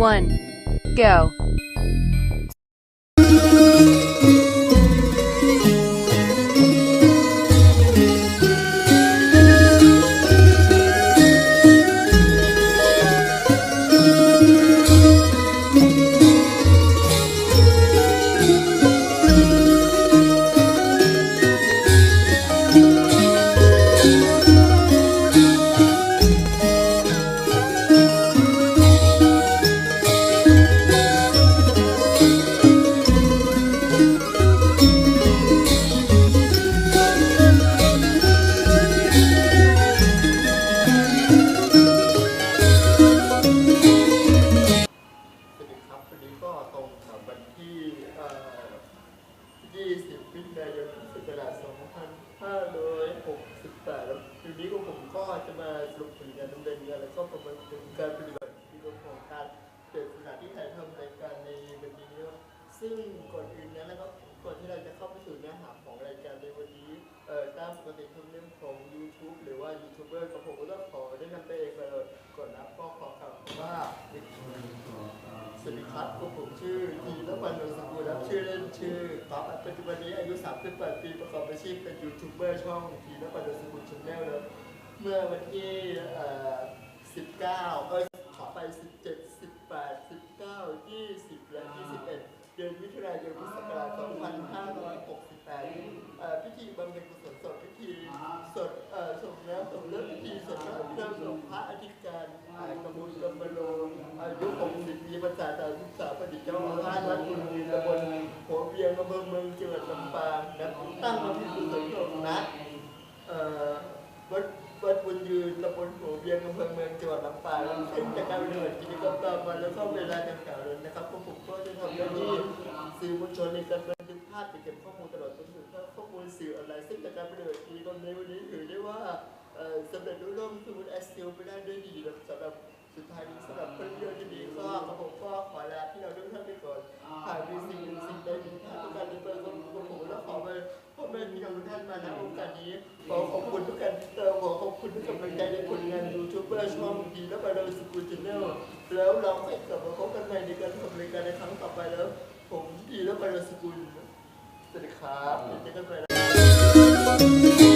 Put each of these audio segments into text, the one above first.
one, go. สวัสดีครับพวกผมชื่อทีนวันนนสกุลรับชื่อเล่นชื่อป๊อปปัจจุบันนี้อายุ38ปีประกอบอาชีพเป็นยูทูบเบอร์ช่องทีนวันนนสกุลชาแนลแล้วเมื่อวันที่19เอ้ยขอไป 2568เอ่อพิธีบำเพ็ญกุศลศพพิธีสดส่งน้ำส่งเลือดพิธีสดน้ำเรื่องส่งพระอธิการกระบุลกมโลอายุ60ปีพรรษาสามสิบสาประดิษฐ์เจ้าอาวาสวัดบุญมีตำบลหัวเวียงอำเภอเมืองจังหวัดลำปางนะตั้งมาพิธีกุศลศพนะวัดวัดบุญยืนตำบลหัวเวียงอำเภอเมืองจังหวัดลำปางซึ่งจากการปฏิบัติกิจกรรมตามมาแล้วก็เวลาดังกล่าวนั้นนะครับพวกผมก็จะทำหน้าที่สื่อมวลชนในการบันทึกภาพเก็บข้อมูล สำเร็จรุ่ร่วงสมุดแอสซิลไปได้ด้วยดีนะสำหรับสุดท้ายนี้สำหรับเพื่อนเพื่อนที่ดีก็กระผมก็ขอลาที่เราทุกท่านไปก่อนหากมีสิ่งหนึ่งสิ่งใดผิดพลาดประการใดประการใดก็ผมและขอไปพ่อแม่พี่น้องทุกท่านมาณโอกาสนี้ขอขอบคุณทุกการติดตามขอขอบคุณทุกกำลังใจในผลงานยูทูบเบอร์ช่องดีและบาร์สกูลชาแนลแล้วเราให้กลับมาพบกันใหม่ในการทำรายการในครั้งต่อไปแล้ว ผมดีและบาร์สกุลสวัสดีครับเจอกันใหม่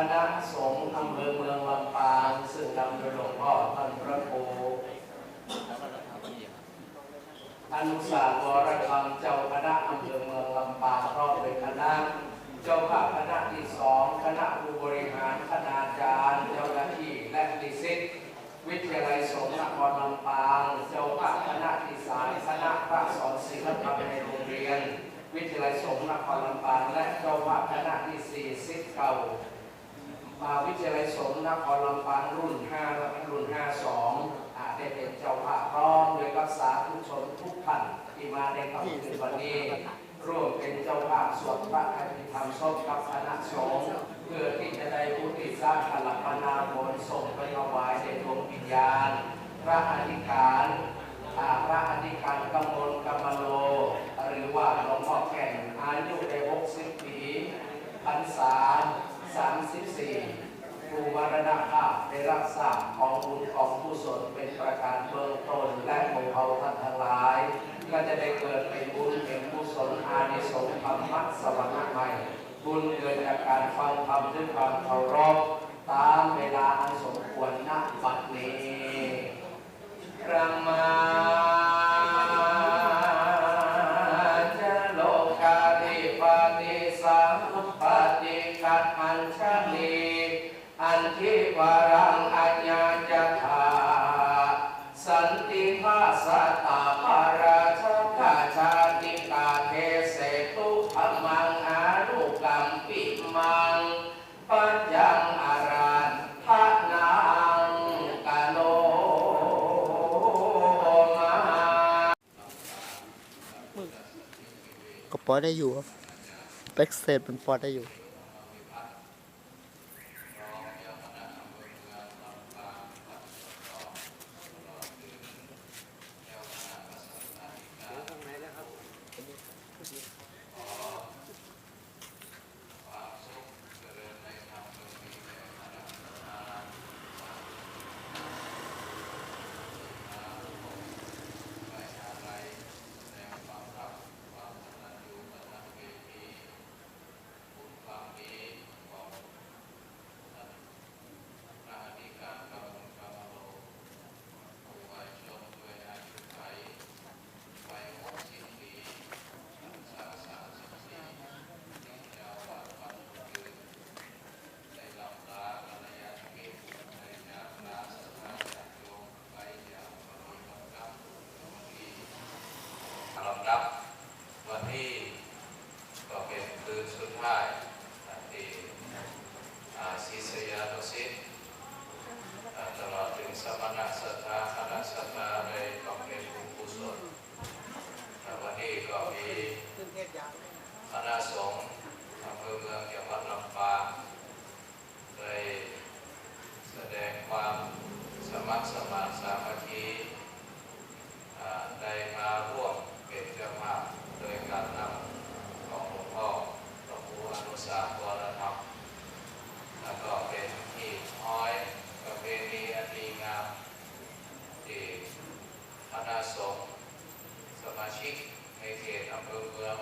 คณะสงฆ์อำเภอเมืองลำปางซึ่งนำโดยหลวงพ่อท่านพระครูอนุสาวรธรรมเจ้าคณะอำเภอเมืองลำปางพร้อมด้วยคณะ เจ้าภาพคณะที่สองคณะผู้บริหารคณาจารย์เจ้าหน้าที่และนิสิตวิทยาลัยสงฆ์นครลำปาง เจ้าภาพคณะที่สามคณะพระสอนศิลธรรมในโรงเรียน วิทยาลัยสงฆ์นครลำปาง และเจ้าภาพคณะที่สี่สิทเก่า มหาวิทยาลัยสงฆ์นครลำปางรุ่น5และรุ่น 52อาได้เป็นเจ้าภาพพร้อมโดยรักษาทุกชนทุกท่านที่มาในคำคืนวันนี้ ร่วมเป็นเจ้าภาพสวดพระอภิธรรมศพกับคณะสงฆ์เพื่อที่จะได้อุทิสร้างขลับปนาผลส่งไปถวายในดวงวิญญาณ พระอธิการพระอธิการกำมลกำมโล หรือว่าหลวงพ่อแก่นอายุได้60ปีพรรษา 34ผู้มรณภาพได้รับทราบของบุญของผู้สนเป็นประการเบื้องต้นและหมู่เผ่าท่านทั้งหลาย ก็จะได้เกิดเป็นบุญเป็นกุศลอานิสงส์ธรรมะสวรรค์ใหม่ บุญเกิดจากการฟังธรรมด้วยความเคารพตามเวลาอันสมควรณบัดนี้ประมา อัญชลีอันทิวรังอัญญาจธาสันติภาสตาภาราชกาชาติกาเทเสตุธรรมังอาลูกัมปิมังปัญญาอารันานก็พอได้อยู่แบ็กเซตมันพอได้อยู่ ศิษยานุศิษย์อ่าตลอดถึงสมณสัทธาคณะสัทธาในบำเพ็ญบุญกุศลอ่าวันนี้ก็มีคณะสงฆ์อำเภอเมืองจังหวัดลำปางได้แสดงความสมัครสมานสามัคคีได้มาร่วมเป็นเจ้าภาพโดยการนำของหลวงพ่อพระครูอนุสาวร ชิกในเขตอำเภอเมือง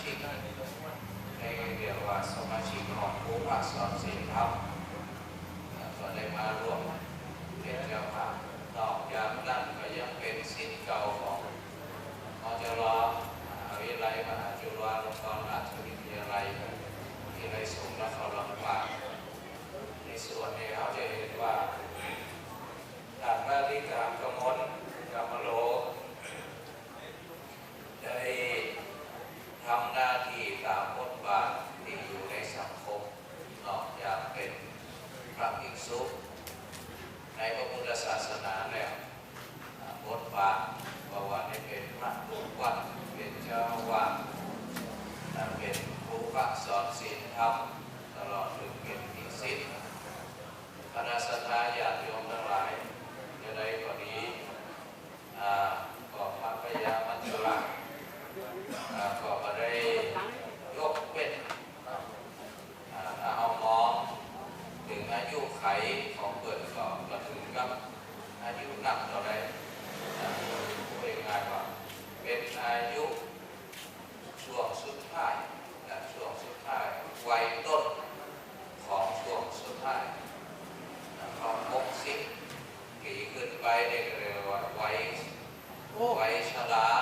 ชิกในเรียกว่าสมาชิกของผู้ภาคสอนศีลธรรมอ่าก็ได้มาร่วมเป็นเจ้าภาพนอกจากนั้นก็ยังเป็นศิษย์เก่าของมจรมหาวิทยาลัยมหาจุฬาลงกรณราชวิทยาลัยที่ได้ส่งรับเข้าลำบากในส่วนนี้เราจะเห็นว่าท่านพระธิการกมลกามโลได้ ทำหน้าที่ตามบทบาทที่อยู่ในสังคมนอกจากเป็นพระภิกษุในพระพุทธศาสนาแล้วบทบาทประวัติได้เป็นพระลูกวัดเป็นเจ้าวาสอ่าเป็นครูพักสอนศีลธรรมตลอดถึงเป็นภิกษิตคณะสัตยาญาติโยมทั้งหลายจะได้ก็ดีอ่า Vaishnava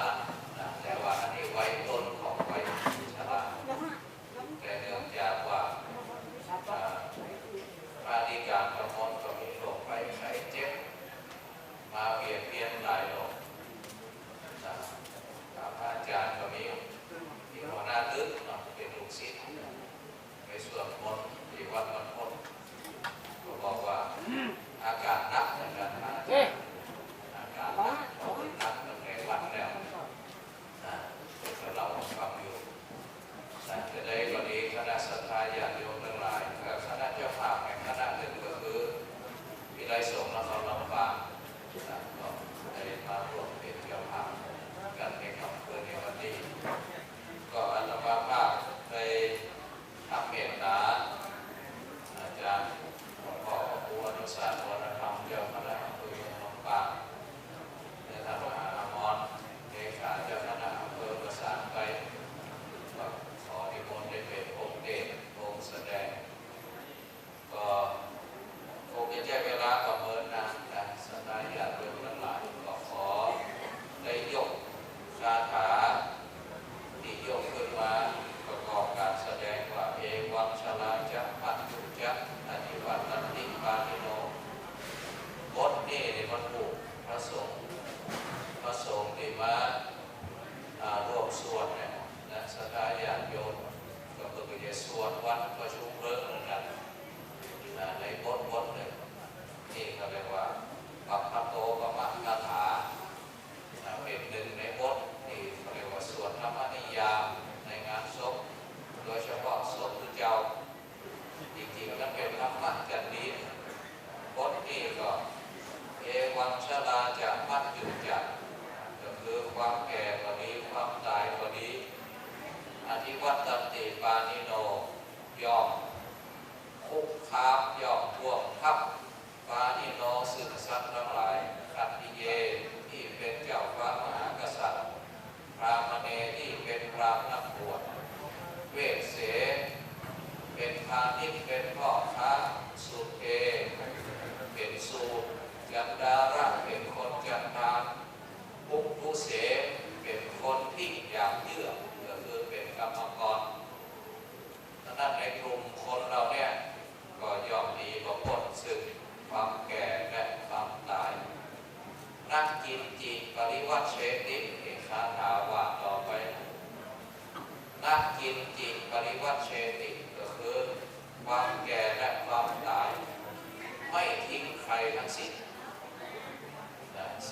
มาร่วมสวดเนี่ยนะสกายาโยนก็คือไปสวดวัดประชุมเรื่องกันนะในบทบทหนึ่งนี่ก็เรียกว่าปัพพโตปมัตถาเป็นหนึ่งในบทที่เรียกว่าสวดธรรมนิยามในงานศพโดยเฉพาะศพทุะเจ้าจริงๆนั่นเป็นธรรมะกันดีบทนี้ก็เอวังชลาจะพัดอยู่จาก ความแก่กว่านี้ความตายกว่านี้อธิวัตตันติปานิโนยอมคุกคามยอมท่วงทับปานิโนสึกสัตว์ทั้งหลายขัดดิเย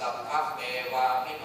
สัพพเมวามิม